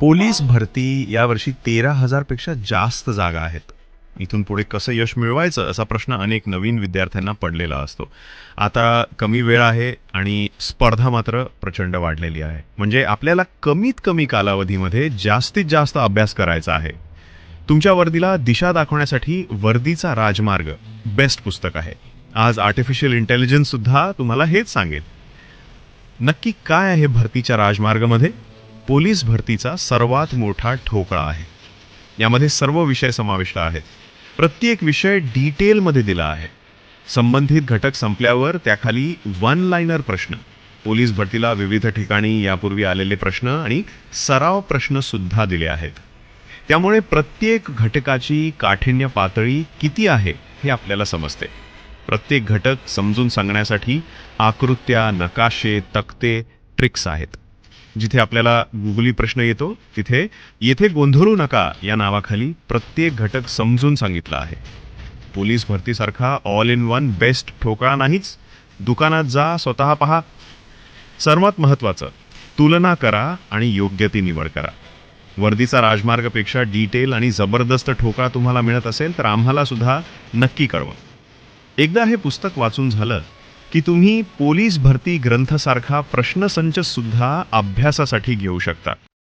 Police भरती यावर्षी तेरा हजारपेक्षा जास्त जागा आहेत. इथून पुढे कसं यश मिळवायचं असा प्रश्न अनेक नवीन विद्यार्थ्यांना पडलेला असतो. आता कमी वेळ आहे आणि स्पर्धा मात्र प्रचंड वाढलेली आहे. म्हणजे आपल्याला कमीत कमी कालावधीमध्ये जास्तीत जास्त अभ्यास करायचा आहे. तुमच्या वर्दीला दिशा दाखवण्यासाठी वर्दीचा राजमार्ग बेस्ट पुस्तक आहे. आज आर्टिफिशियल इंटेलिजन्स सुद्धा तुम्हाला हेच सांगेल. नक्की काय आहे भरतीच्या राजमार्गामध्ये? पोलीस भरतीचा सर्वात मोठा ठोकळा आहे. यामध्ये सर्व विषय समाविष्ट आहेत. प्रत्येक विषय डिटेलमध्ये दिला आहे. संबंधित घटक संपल्यावर त्याखाली वन लाईनर प्रश्न. पोलीस भरतीला विविध ठिकाणी यापूर्वी आलेले प्रश्न आणि सराव प्रश्न सुद्धा दिले आहेत. त्यामुळे प्रत्येक घटकाची काठिण्य पातळी किती आहे हे आपल्याला समजते. प्रत्येक घटक समजून सांगण्यासाठी आकृत्या नकाशे तक्ते ट्रिक्स आहेत. जिथे आपल्याला गुगली प्रश्न येतो तिथे येथे गोंधळू नका या नावाखाली प्रत्येक घटक समजून सांगितला आहे. पोलीस भरतीसारखा ऑल इन वन बेस्ट ठोकळा नाहीच. दुकानात जा स्वतः पहा. सर्वात महत्त्वाचं तुलना करा आणि योग्य ती निवड करा. वर्दीचा राजमार्गपेक्षा डिटेल आणि जबरदस्त ठोकळा तुम्हाला मिळत असेल तर आम्हाला सुद्धा नक्की कळवा. एकदा हे पुस्तक वाचून झालं की तुम्ही पोलीस भरती ग्रंथसारखा प्रश्नसंचसुद्धा अभ्यासासाठी घेऊ शकता.